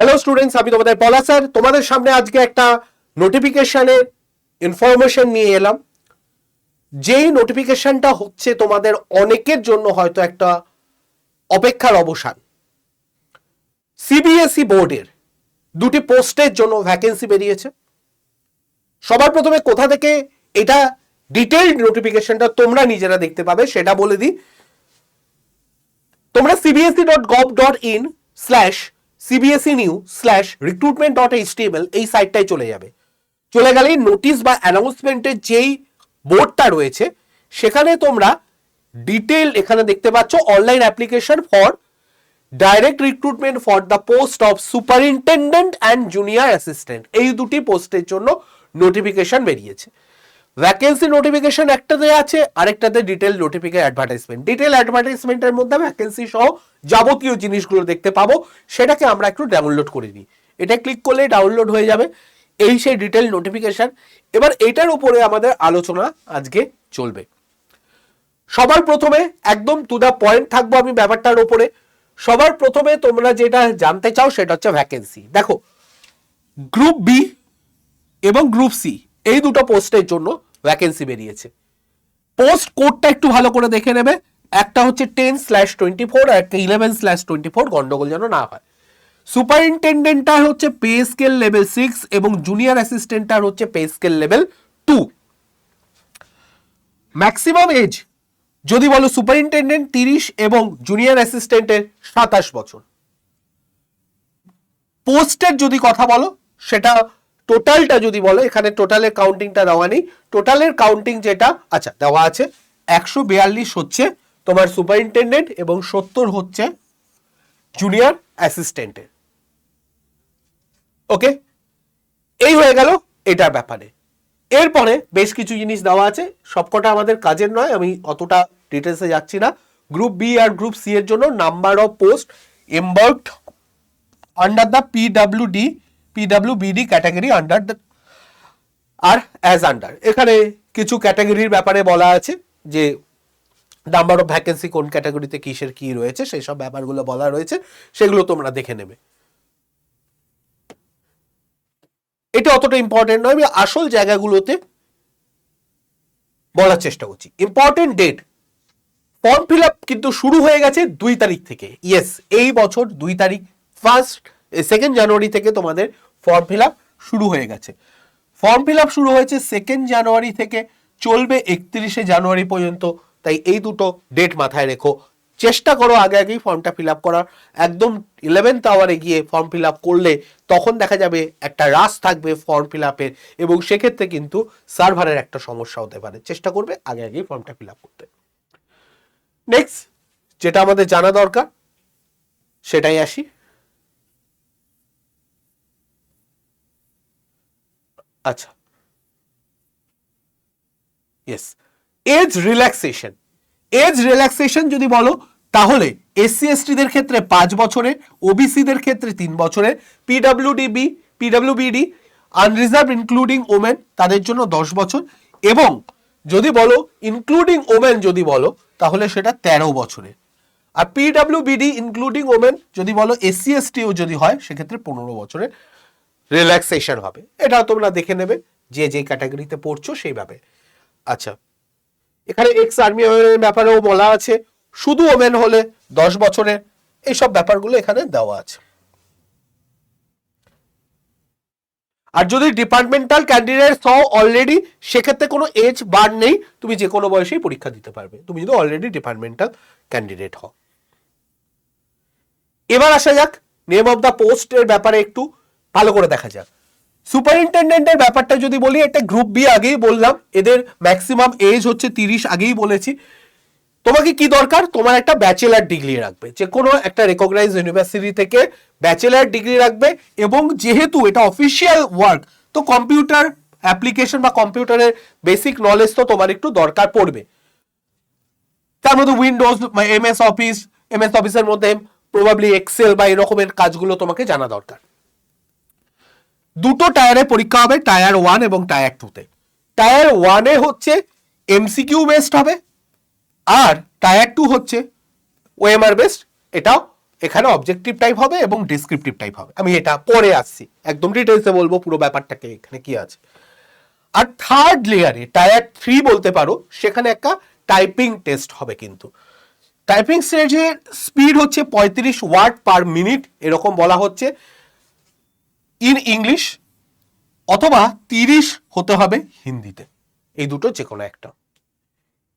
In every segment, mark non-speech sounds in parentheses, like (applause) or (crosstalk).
Hello students আমি তোমাদের পলা স্যার। তোমাদের সামনে আজকে একটা নোটিফিকেশনের ইনফরমেশন নিয়ে এলাম। যেই নোটিফিকেশনটা হচ্ছে তোমাদের অনেকের জন্য হয়তো একটা অপেক্ষার অবসান। সিবিএসই বোর্ডের E দুটি পোস্টের জন্য ভ্যাকেন্সি বেরিয়েছে। সবার প্রথমে কোথা থেকে এটা ডিটেলড নোটিফিকেশনটা তোমরা নিজেরা দেখতে পাবে, সেটা বলে দিই। তোমরা CBSE dot gov dot in slash CBSE new slash recruitment dot HTML এই সাইটটায় চলে যাবে। চলে গেলেই নোটিশ বা অ্যানাউন্সমেন্টের যেই বোর্ডটা রয়েছে, সেখানে তোমরা ডিটেল এখানে দেখতে পাচ্ছ online application for direct recruitment for the post of superintendent and junior assistant এই দুটি পোস্টের জন্য নোটিফিকেশন বেরিয়েছে। ভ্যাকেন্সি নোটিফিকেশন একটাতে আছে, আরেকটাতে ডিটেল নোটিফিকেশন অ্যাডভার্টাইজমেন্ট ডিটেল অ্যাডভার্টাইজমেন্টের মধ্যে ভ্যাকেন্সি সহ যাবতীয় জিনিসগুলো দেখতে পাবো, সেটাকে আমরা একটু ডাউনলোড করে নিই। এটা ক্লিক করলে ডাউনলোড হয়ে যাবে এই সেই ডিটেল নোটিফিকেশন এবার এটার উপরে আমাদের আলোচনা আজকে চলবে। সবার প্রথমে একদম টু দ্য পয়েন্ট থাকব আমি ব্যাপারটার উপরে। সবার প্রথমে তোমরা যেটা জানতে চাও সেটা হচ্ছে ভ্যাকেন্সি দেখো গ্রুপ বি এবং গ্রুপ সি এই দুটো পোস্টের জন্য ভ্যাকেন্সি বেরিয়েছে। পোস্ট কোডটা একটু ভালো করে দেখে নেবে। একটা হচ্ছে টেন স্ল্যাশ টোয়েন্টি ফোর আর একটা ইলেভেন স্ল্যাশ টোয়েন্টি ফোর গন্ডগোল যেন না হয়। সুপারিনটেন্ডেন্টটা হচ্ছে পে স্কেল লেভেল সিক্স এবং জুনিয়র অ্যাসিস্ট্যান্টটার হচ্ছে pay scale level two maximum age যদি বলো সুপারিনটেন্ডেন্ট তিরিশ এবং জুনিয়র অ্যাসিস্ট্যান্টের সাতাশ বছর। পোস্টের যদি কথা বলো, সেটা টোটালটা যদি বলো, এখানে টোটালের কাউন্টিংটা দেওয়া নেই। টোটালের কাউন্টিং যেটা আচ্ছা দেওয়া আছে, একশো বিয়াল্লিশ হচ্ছে তোমার সুপারিনটেন্ডেন্ট এবং সত্তর হচ্ছে জুনিয়র অ্যাসিস্ট্যান্টের ওকে এই হয়ে গেল এটার ব্যাপারে। এরপরে বেশ কিছু জিনিস দেওয়া আছে। সবকটা আমাদের কাজের নয়, আমি অতটা ডিটেলসে যাচ্ছি না। গ্রুপ বি আর গ্রুপ সি এর জন্য number of post embarked under the PWD PWBD category under R as under এখানে কিছু ক্যাটাগরির ব্যাপারে বলা আছে যে নাম্বার অফ ভ্যাকেন্সি কোন ক্যাটাগরিতে কিসের কি রয়েছে, সেই সব ব্যাপারগুলো বলা রয়েছে, সেগুলো তোমরা দেখে নেবে। এটা অতটা ইম্পর্টেন্ট নয়, আমি আসল জায়গাগুলোতে বলার চেষ্টা করছি। Important date form fill up কিন্তু শুরু হয়ে গেছে দুই তারিখ থেকে। ইয়েস এই বছর দুই তারিখ ফার্স্ট সেকেন্ড জানুয়ারি থেকে তোমাদের ফর্ম ফিল শুরু হয়ে গেছে। ফর্ম ফিল শুরু হয়েছে সেকেন্ড জানুয়ারি থেকে, চলবে একত্রিশে জানুয়ারি পর্যন্ত। তাই এই দুটো ডেট মাথায় রেখো। চেষ্টা করো আগে আগেই ফর্মটা ফিল আপ করার। একদম ইলেভেন্থ আওয়ারে গিয়ে ফর্ম ফিল আপ করলে তখন দেখা যাবে একটা রাস থাকবে ফর্ম ফিল আপের এবং সেক্ষেত্রে কিন্তু সার্ভারের একটা সমস্যা হতে পারে। চেষ্টা করবে আগে আগেই ফর্মটা ফিল আপ করতে। নেক্সট যেটা আমাদের জানা দরকার, সেটাই আসি। আচ্ছা। Yes age relaxation age relaxation যদি বলো, তাহলে এসসি এসটিদের ক্ষেত্রে পাঁচ বছরের ওবিসিদের ক্ষেত্রে তিন বছরের PWDB PWBD unreserved including women তাদের জন্য দশ বছর। এবং যদি বলো ইনক্লুডিং ওমেন যদি বলো, তাহলে সেটা তেরো বছরের আর পিডাব্লিউবিডি ইনক্লুডিং ওমেন যদি বলো এসসি এসটিও যদি হয়, সেক্ষেত্রে পনেরো বছরের রিল্যাক্সেশন হবে। এটা তোমরা দেখে নেবে, যে যে ক্যাটাগরিতে পড়ছো সেইভাবে। আচ্ছা এখানে এক্স আর্মি ওমেনের ব্যাপারেও বলা আছে, শুধু ওমেন হলে দশ বছরের, এইসব ব্যাপারগুলো এখানে দেওয়া আছে। আর যদি ডিপার্টমেন্টাল ক্যান্ডিডেট হও অলরেডি সেক্ষেত্রে কোনো এজ বার নেই, তুমি যে কোনো বয়সেই পরীক্ষা দিতে পারবে। তুমি যদি অলরেডি ডিপার্টমেন্টাল ক্যান্ডিডেট হও। এবার আসা যাক নেম অফ দ্য পোস্টের ব্যাপারে একটু। ভালো করে দেখা যাক। সুপারিনটেন্ডেন্টের ব্যাপারটা যদি বলি, একটা গ্রুপ বি আগেই বললাম, এদের ম্যাক্সিমাম এজ হচ্ছে তিরিশ আগেই বলেছি। তোমাকে কি দরকার? তোমার একটা ব্যাচেলার ডিগ্রি রাখবে। যে কোনো একটা রেকগনাইজ ইউনিভার্সিটি থেকে ব্যাচেলার ডিগ্রি রাখবে এবং যেহেতু এটা অফিসিয়াল ওয়ার্ক তো কম্পিউটার অ্যাপ্লিকেশন বা কম্পিউটারের বেসিক নলেজ তো তোমার একটু দরকার পড়বে। তার মধ্যে Windows M S office M S অফিসের মধ্যে প্রবাবলি এক্সেল বা এরকমের কাজগুলো তোমাকে জানা দরকার। দুটো টায়ারে পরীক্ষা হবে টায়ার ওয়ান এবং টায়ার টুতে টায়ার ওয়ানে হচ্ছে এমসিকিউ বেসড হবে, আর টায়ার টু হচ্ছে ওএমআর বেসড এটাও এখানে অবজেক্টিভ টাইপ হবে এবং ডিসক্রিপটিভ টাইপ হবে। আমি এটা পরে আসছি। একদম ডিটেলসে বলব পুরো ব্যাপারটাকে এখানে কি আছে। আর থার্ড লেয়ারে টায়ার থ্রি বলতে পারো, সেখানে একটা টাইপিং টেস্ট হবে কিন্তু। টাইপিং স্টেজের স্পিড হচ্ছে পঁয়ত্রিশ ওয়ার্ড পার মিনিট এরকম বলা হচ্ছে। ইন ইংলিশ অথবা তিরিশ হতে হবে হিন্দিতে। এই দুটো যে কোনো একটা।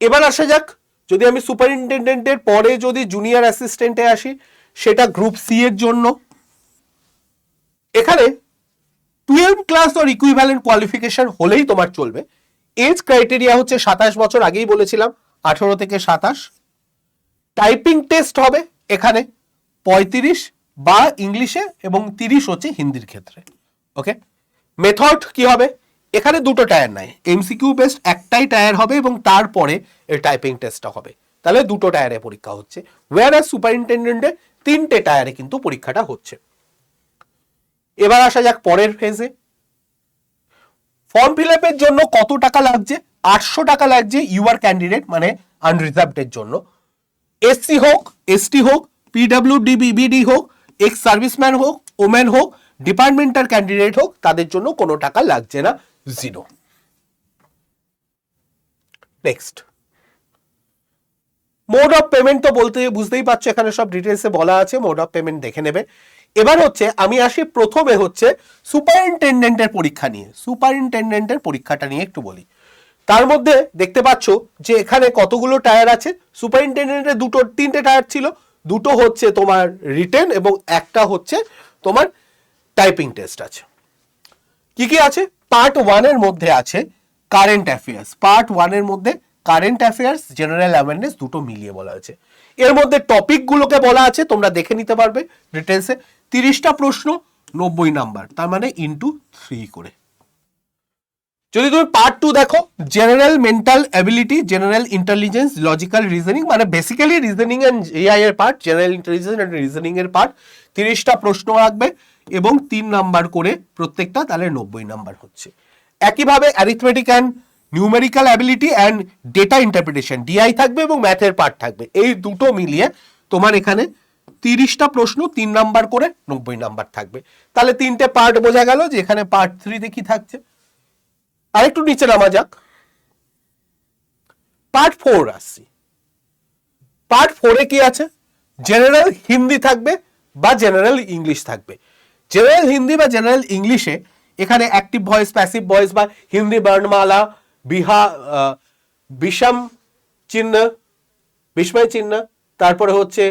এবার আসা যাক, যদি আমি সুপারিনটেন্ডেন্টের পরে যদি জুনিয়র অ্যাসিস্ট্যান্টে আসি, সেটা গ্রুপ সি এর জন্য। এখানে twelve class or equivalent qualification হলেই তোমার চলবে। এজ ক্রাইটেরিয়া হচ্ছে সাতাশ বছর, আগেই বলেছিলাম, আঠেরো থেকে সাতাশ। টাইপিং টেস্ট হবে এখানে পঁয়ত্রিশ বা ইংলিশে এবং তিরিশ হচ্ছে হিন্দির ক্ষেত্রে ওকে মেথড কি হবে? এখানে দুটো টায়ার নাই এমসিকিউ বেস্ট একটাই টায়ার হবে এবং তারপরে এর টাইপিং টেস্টটা হবে। তাহলে দুটো টায়ারে পরীক্ষা হচ্ছে ওয়ার আর সুপারিনটেন্ডেন্টে তিনটে টায়ারে কিন্তু পরীক্ষাটা হচ্ছে। এবার আসা যাক পরের ফেজে ফর্ম ফিল আপের জন্য কত টাকা লাগছে? আটশো টাকা লাগছে ইউআর ক্যান্ডিডেট মানে আনরিজার্ভডের জন্য। এসসি হোক এসটি হোক পিডাব্লিউডি বিবিডি হোক এক্স সার্ভিসম্যান হোক ওমেন হোক ডিপার্টমেন্টাল ক্যান্ডিডেট হোক, তাদের জন্য কোনো টাকা লাগছে না zero next mode of payment তো বলতে, বুঝতেই পারছ, এখানে সব ডিটেলসে বলা আছে মোড অফ পেমেন্ট দেখে নেবে। এবার হচ্ছে, আমি আসি প্রথমে হচ্ছে সুপারিনটেন্ডেন্টের পরীক্ষা নিয়ে। সুপারিনটেন্ডেন্টের পরীক্ষাটা নিয়ে একটু বলি। তার মধ্যে দেখতে পাচ্ছ যে এখানে কতগুলো টায়ার আছে। সুপারিনটেন্ডেন্টের দুটো, তিনটে টায়ার ছিল। দুটো হচ্ছে তোমার রিটেন এবং একটা হচ্ছে তোমার টাইপিং টেস্ট আছে। কি কি আছে? পার্ট ওয়ানের মধ্যে আছে কারেন্ট অ্যাফেয়ার্স পার্ট ওয়ানের মধ্যে কারেন্ট অ্যাফেয়ার্স জেনারেল অ্যাওয়ারনেস দুটো মিলিয়ে বলা আছে এর মধ্যে টপিকগুলোকে বলা আছে, তোমরা দেখে নিতে পারবে ডিটেলসে তিরিশটা প্রশ্ন, নব্বই নাম্বার তার মানে ইন্টু থ্রি করে। যদি তুমি পার্ট টু দেখো general mental ability general intelligence logical reasoning মানে বেসিক্যালি রিজনিং অ্যান্ড এআই এর part general intelligence and reasoning এর পার্ট তিরিশটা প্রশ্ন রাখবে এবং তিন নাম্বার করে প্রত্যেকটা তাহলে নব্বই নাম্বার হচ্ছে। একইভাবে arithmetic and numerical ability and data interpretation DI থাকবে এবং ম্যাথের পার্ট থাকবে। এই দুটো মিলিয়ে তোমার এখানে তিরিশটা প্রশ্ন, তিন নাম্বার করে নব্বই নাম্বার থাকবে। তাহলে তিনটে পার্ট বোঝা গেল যে এখানে পার্ট থ্রিতে কি থাকছে? আরেকটু নিচে নামা যাক। পার্ট ফোর আসছি। পার্ট ফোরে কি আছে? জেনারেল হিন্দি থাকবে বা জেনারেল ইংলিশ থাকবে। জেনারেল হিন্দি বা জেনারেল ইংলিশে এখানে অ্যাক্টিভ ভয়েস প্যাসিভ ভয়েস বা হিন্দি বর্ণমালা, বিহা বিষম চিহ্ন, বিস্ময় চিহ্ন, তারপরে হচ্ছে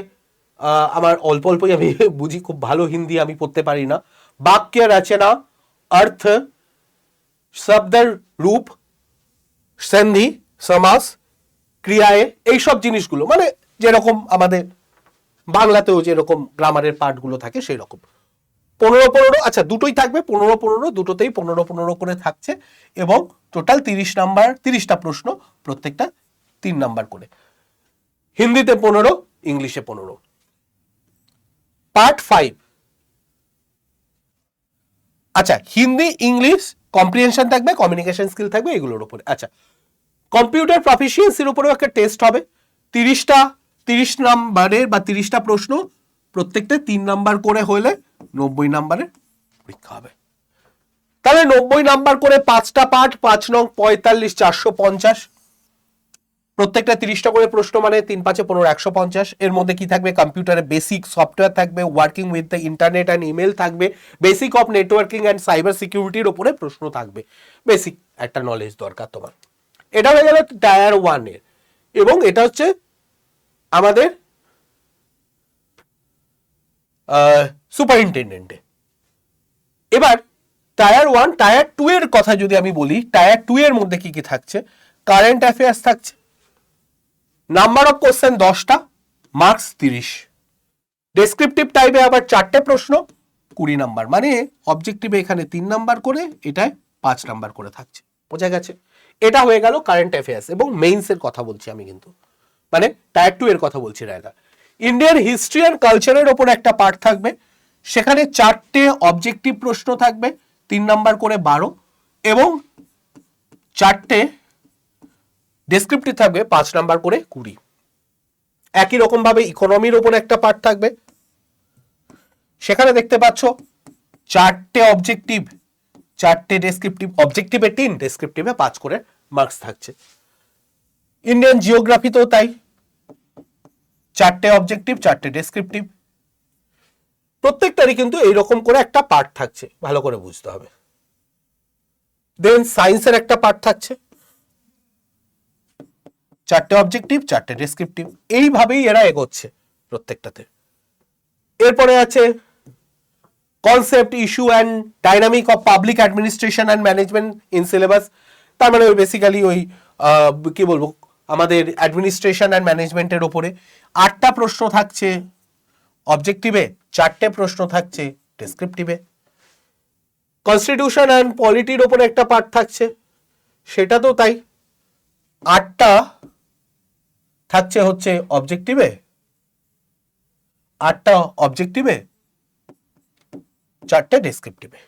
আমার অল্প অল্পই আমি (laughs) বুঝি, খুব ভালো হিন্দি আমি পড়তে পারি না। বাক্য রচনা, অর্থ শব্দের রূপ, সন্ধি, সমাস, ক্রিয়ায় এই সব জিনিসগুলো মানে যেরকম আমাদের বাংলাতেও যেরকম গ্রামারের পার্টগুলো থাকে সেই রকম পনেরো পনেরো আচ্ছা দুটোই থাকবে, পনেরো পনেরো, দুটোতেই পনেরো পনেরো করে থাকছে এবং টোটাল তিরিশ নাম্বার, তিরিশটা প্রশ্ন প্রত্যেকটা তিন নাম্বার করে। হিন্দিতে পনেরো, ইংলিশে পনেরো। Part five. আচ্ছা হিন্দি, ইংলিশ কম্প্রিহেনশন থাকবে কমিউনিকেশন স্কিল থাকবে, এগুলোর উপরে। আচ্ছা কম্পিউটার প্রফিসিয়েন্সির উপরেও একটা টেস্ট হবে। তিরিশটা, তিরিশ নাম্বারের বা তিরিশটা প্রশ্ন প্রত্যেকটা তিন নাম্বার করে হলে নব্বই নাম্বারের পরীক্ষা হবে। তাহলে নব্বই নাম্বার করে পাঁচটা পার্ট পাঁচ নং পঁয়তাল্লিশ, চারশো পঞ্চাশ। প্রত্যেকটা তিরিশটা করে প্রশ্ন মানে তিন পাঁচে পনেরো, একশো পঞ্চাশ। এর মধ্যে কি থাকবে? কম্পিউটারে বেসিক সফটওয়্যার থাকবে working with the internet and email থাকবে basic of networking and cyber সিকিউরিটির ওপরে প্রশ্ন থাকবে। বেসিক একটা নলেজ দরকার তোমার। এটা হয়ে গেল টায়ার ওয়ানের এবং এটা হচ্ছে আমাদের সুপারিনটেন্ডেন্টে এবার টায়ার ওয়ান টায়ার টু এর কথা যদি আমি বলি টায়ার টু এর মধ্যে কি কি থাকছে? কারেন্ট অ্যাফেয়ার্স থাকছে নাম্বার অফ কোশ্চেন দশটা, মার্কস তিরিশ। ডেসক্রিপটিভ টাইপে আবার চারটে প্রশ্ন, কুড়ি নাম্বার। মানে অবজেক্টিভে এখানে তিন নাম্বার করে, এটায় পাঁচ নাম্বার করে থাকছে। বোঝা গেছে? এটা হয়ে গেল কারেন্ট অ্যাফেয়ার্স এবং মেইনসের কথা বলছি আমি কিন্তু। মানে টায়ার টু এর কথা বলছি রায়দা। ইন্ডিয়ান হিস্ট্রি অ্যান্ড কালচারের ওপর একটা পার্ট থাকবে। সেখানে চারটে অবজেক্টিভ প্রশ্ন থাকবে, তিন নাম্বার করে বারো এবং চারটে ডেসক্রিপটিভ থাকবে পাঁচ নাম্বার করে কুড়ি। একই রকম ভাবে ইকোনমির ওপর একটা পার্ট থাকবে। সেখানে দেখতে পাচ্ছ চারটে অবজেক্টিভ চারটে ডেসক্রিপটিভ অবজেক্টিভে তিন ডেসক্রিপটিভে পাঁচ করে মার্কস থাকছে। ইন্ডিয়ান জিওগ্রাফিতেও তাই। চারটে অবজেক্টিভ চারটে ডেসক্রিপটিভ প্রত্যেকটারই কিন্তু এইরকম করে একটা পার্ট থাকছে, ভালো করে বুঝতে হবে। দেন সায়েন্সের একটা পার্ট থাকছে। চারটে অবজেক্টিভ চারটে ডেসক্রিপটিভ এইভাবেই এরা এগোচ্ছে প্রত্যেকটাতে। এরপরে আছে concept issue and dynamic of public administration and management in syllabus তার মানে ওই বেসিক্যালি ওই কি বলব, আমাদের অ্যাডমিনিস্ট্রেশন অ্যান্ড ম্যানেজমেন্টের ওপরে আটটা প্রশ্ন থাকছে অবজেক্টিভে চারটে প্রশ্ন থাকছে ডেসক্রিপটিভে কনস্টিটিউশন অ্যান্ড পলিটির ওপরে একটা পার্ট থাকছে। সেটা তো তাই। আটটা থাকছে হচ্ছে অবজেক্টিভে আটটা অবজেক্টিভে চারটে ডেসক্রিপটিভে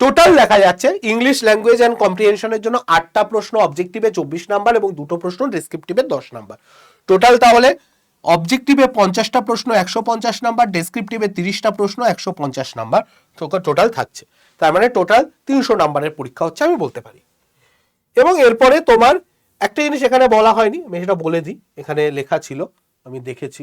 টোটাল দেখা যাচ্ছে ইংলিশ ল্যাঙ্গুয়েজ অ্যান্ড কম্প্রিহেনশনের জন্য আটটা প্রশ্ন অবজেক্টিভে চব্বিশ নাম্বার এবং দুটো প্রশ্ন ডেসক্রিপটিভে দশ নাম্বার। টোটাল তাহলে অবজেক্টিভে পঞ্চাশটা প্রশ্ন, একশো পঞ্চাশ নাম্বার ডেসক্রিপটিভে তিরিশটা প্রশ্ন, একশো পঞ্চাশ নাম্বার। টোটাল থাকছে। তার মানে টোটাল তিনশো নাম্বারের পরীক্ষা হচ্ছে, আমি বলতে পারি। এবং এরপরে তোমার একটা জিনিস এখানে বলা হয়নি, আমি সেটা বলে দিই। এখানে লেখা ছিল, আমি দেখেছি।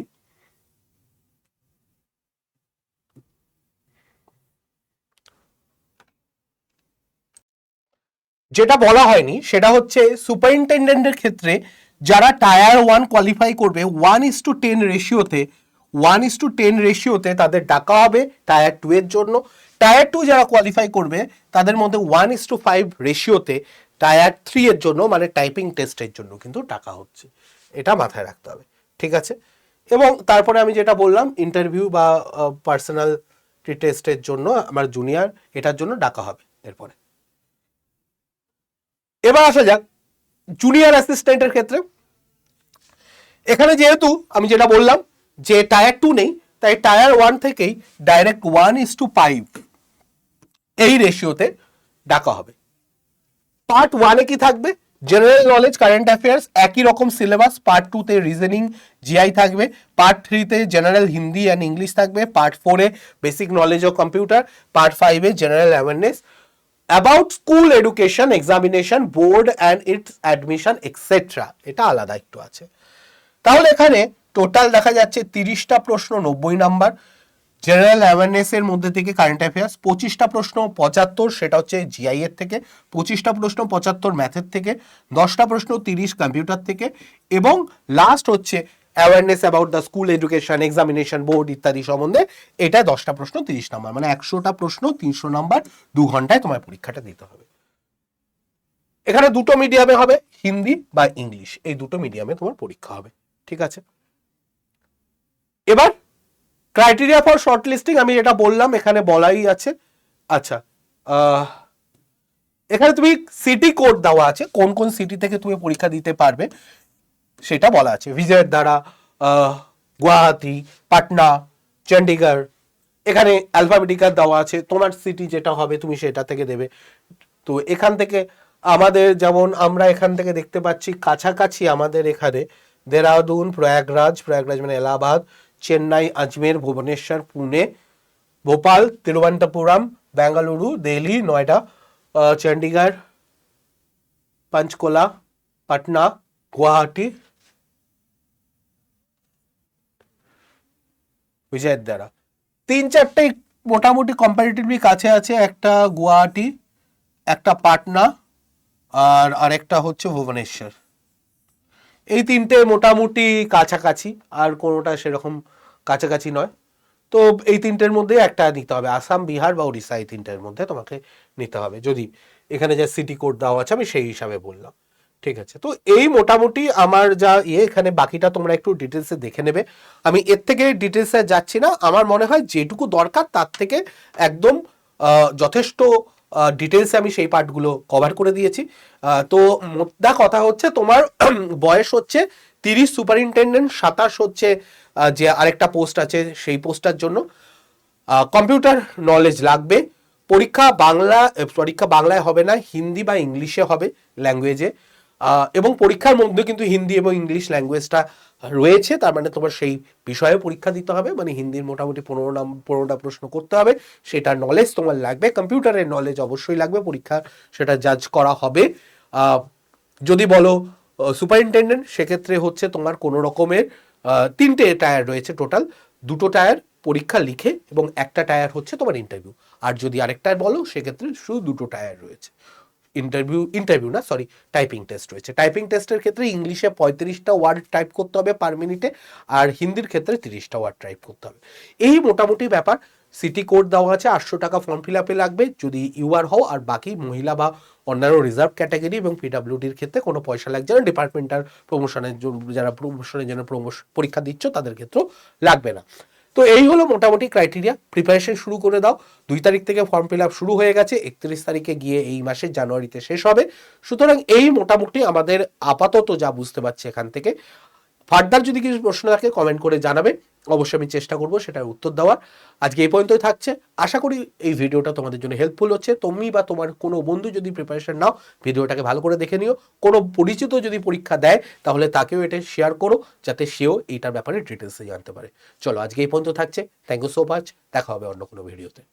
যেটা বলা হয়নি, সেটা হচ্ছে সুপারিনটেন্ডেন্টের ক্ষেত্রে যারা টায়ার ওয়ান কোয়ালিফাই করবে ওয়ান ইস টু টেন রেশিওতে ওয়ান ইস টু টেন রেশিওতে তাদের ডাকা হবে টায়ার টু এর জন্য। টায়ার টু যারা কোয়ালিফাই করবে, তাদের মধ্যে ওয়ান ইস টু ফাইভ রেশিওতে টায়ার থ্রি এর জন্য মানে টাইপিং টেস্টের জন্য কিন্তু টাকা হচ্ছে। এটা মাথায় রাখতে হবে, ঠিক আছে? এবং তারপরে আমি যেটা বললাম ইন্টারভিউ বা পার্সোনাল টেস্টের জন্য আমার জুনিয়র এটার জন্য ডাকা হবে এরপরে। এবার আসা যাক জুনিয়র অ্যাসিস্ট্যান্টের ক্ষেত্রে। এখানে যেহেতু আমি যেটা বললাম যে টায়ার টু নেই, তাই টায়ার ওয়ান থেকেই direct one is to five এই রেশিওতে ডাকা হবে। পার্ট ওয়ানে কি থাকবে? জেনারেল নলেজ কারেন্ট অ্যাফেয়ার্স একই রকম সিলেবাস পার্ট টুতে রিজনিং জিআই থাকবে পার্ট থ্রিতে জেনারেল হিন্দি অ্যান্ড ইংলিশ থাকবে পার্ট ফোরে basic knowledge of computer part ফাইভে general awareness about school education examination board and its admission etcetera এটা আলাদা একটু আছে। তাহলে এখানে টোটাল দেখা যাচ্ছে তিরিশটা প্রশ্ন, নব্বই নাম্বার। জেনারেল অ্যাওয়ারনেসের মধ্যে থেকে কারেন্ট অ্যাফেয়ার্স পঁচিশটা প্রশ্ন, পঁচাত্তর, সেটা হচ্ছে জিআই এর থেকে। পঁচিশটা প্রশ্ন, পঁচাত্তর ম্যাথের থেকে। দশটা প্রশ্ন, তিরিশ কম্পিউটার থেকে। এবং লাস্ট হচ্ছে awareness about the school education examination board ইত্যাদি সম্বন্ধে। এটা দশটা প্রশ্ন, তিরিশ নাম্বার। মানে একশোটা প্রশ্ন, তিনশো নাম্বার, দু ঘন্টায় তোমার পরীক্ষাটা দিতে হবে। এখানে দুটো মিডিয়ামে হবে, হিন্দি বা ইংলিশ। এই দুটো মিডিয়ামে তোমার পরীক্ষা হবে। ঠিক আছে? এবার ক্রাইটেরিয়া ফর শর্ট লিস্টিং আমি যেটা বললাম, এখানে বলাই আছে। আচ্ছা এখানে তুমি সিটি কোড দেওয়া আছে, কোন কোন সিটি থেকে তুমি পরীক্ষা দিতে পারবে, সেটা বলা আছে। বিজয়ের দ্বারা গুয়াহাটি, পাটনা চণ্ডীগড় এখানে অ্যালফাবেটিকাল দেওয়া আছে, তোমার সিটি যেটা হবে তুমি সেটা থেকে দেবে। তো এখান থেকে আমাদের যেমন আমরা এখান থেকে দেখতে পাচ্ছি, কাছাকাছি আমাদের এখানে দেরাদুন, প্রয়াগরাজ প্রয়াগরাজ মানে এলাহাবাদ চেন্নাই আজমের ভুবনেশ্বর পুনে ভোপাল তিরুবনন্তপুরম বেঙ্গালুরু দিল্লি নয়ডা আহ, চণ্ডীগড় पंचकुला पटना गुवाहाटी বিজয়ের দ্বারা তিন চারটে মোটামুটি কম্পারিটিভলি কাছে আছে একটা গুয়াহাটি একটা পাটনা আর আরেকটা হচ্ছে ভুবনেশ্বর এই তিনটে মোটামুটি কাছাকাছি, আর কোনোটা সেরকম কাছাকাছি নয়। তো এই তিনটের মধ্যে একটা নিতে হবে। আসাম, বিহার বা উড়িষ্যা এই তিনটের মধ্যে তোমাকে নিতে হবে। যদি এখানে যা সিটি কোড দেওয়া আছে, আমি সেই হিসাবে বললাম। ঠিক আছে? তো এই মোটামুটি আমার যা ইয়ে এখানে বাকিটা তোমরা একটু ডিটেলসে দেখে নেবে। আমি এর থেকে ডিটেলসে যাচ্ছি না। আমার মনে হয় যেটুকু দরকার, তার থেকে একদম যথেষ্ট ডিটেলসে আমি সেই পার্টগুলো কভার করে দিয়েছি। তো মোদ্দা কথা হচ্ছে তোমার (clears throat) বয়স হচ্ছে তিরিশ সুপারিনটেন্ডেন্ট সাতাশ হচ্ছে যে আরেকটা পোস্ট আছে সেই পোস্টটার জন্য। কম্পিউটার নলেজ লাগবে। পরীক্ষা বাংলা পরীক্ষা বাংলায় হবে না, হিন্দি বা ইংলিশে হবে ল্যাঙ্গুয়েজে এবং পরীক্ষার মধ্যে কিন্তু হিন্দি এবং ইংলিশ ল্যাঙ্গুয়েজটা রয়েছে, তার মানে তোমার সেই বিষয়ে পরীক্ষা দিতে হবে মানে হিন্দির মোটামুটি পনেরো নাম, পনেরোটা প্রশ্ন করতে হবে সেটা নলেজ তোমার লাগবে কম্পিউটারের নলেজ অবশ্যই লাগবে, পরীক্ষা সেটা জাজ করা হবে। যদি বলো সুপারিনটেন্ডেন্ট সেক্ষেত্রে হচ্ছে তোমার কোনো রকমের তিনটে টায়ার রয়েছে টোটাল দুটো টায়ার পরীক্ষা লিখে এবং একটা টায়ার হচ্ছে তোমার ইন্টারভিউ আর যদি আরেকটা বলো, সেক্ষেত্রে শুধু দুটো টায়ার রয়েছে। ইন্টারভিউ ইন্টারভিউ না সরি টাইপিং টেস্ট রয়েছে। টাইপিং টেস্টের ক্ষেত্রে ইংলিশে পঁয়ত্রিশটা ওয়ার্ড টাইপ করতে হবে পার মিনিটে আর হিন্দির ক্ষেত্রে তিরিশটা ওয়ার্ড টাইপ করতে হবে। এই মোটামুটি ব্যাপার সিটি কোড দেওয়া আছে, আটশো টাকা ফর্ম ফিল আপে লাগবে, যদি ইউআর হও, আর বাকি মহিলা বা অন্যান্য রিজার্ভ ক্যাটাগরি এবং পিডাব্লিউডির ক্ষেত্রে কোনো পয়সা লাগছে না ডিপার্টমেন্টাল প্রমোশনের জন্য যারা প্রমোশনের জন্য প্রমোশন পরীক্ষা দিচ্ছ, তাদের ক্ষেত্রেও লাগবে না। তো এই হলো মোটামুটি ক্রাইটেরিয়া প্রিপারেশন শুরু করে দাও। দুই তারিখ থেকে ফর্ম ফিল শুরু হয়ে গেছে। একত্রিশ তারিখে গিয়ে এই মাসের জানুয়ারিতে শেষ হবে। সুতরাং এই মোটামুটি আমাদের আপাতত যা বুঝতে পারছি এখান থেকে। ফার্দার যদি কিছু প্রশ্ন থাকে কমেন্ট করে জানাবে। অবশ্যই আমি চেষ্টা করব সেটার উত্তর দেওয়ার। আজকে এই পর্যন্তই থাকছে। আশা করি এই ভিডিওটা তোমাদের জন্য হেল্পফুল হচ্ছে। তুমি বা তোমার কোনো বন্ধু যদি প্রিপারেশন নাও, ভিডিওটাকে ভালো করে দেখে নিও। কোনো পরিচিত যদি পরীক্ষা দেয়, তাহলে তাকেও এটা শেয়ার করো, যাতে সেও এইটার ব্যাপারে ডিটেলসে জানতে পারে। চলো, আজকে এই পর্যন্ত থাকছে। থ্যাংক ইউ সো মাচ দেখা হবে অন্য কোনো ভিডিওতে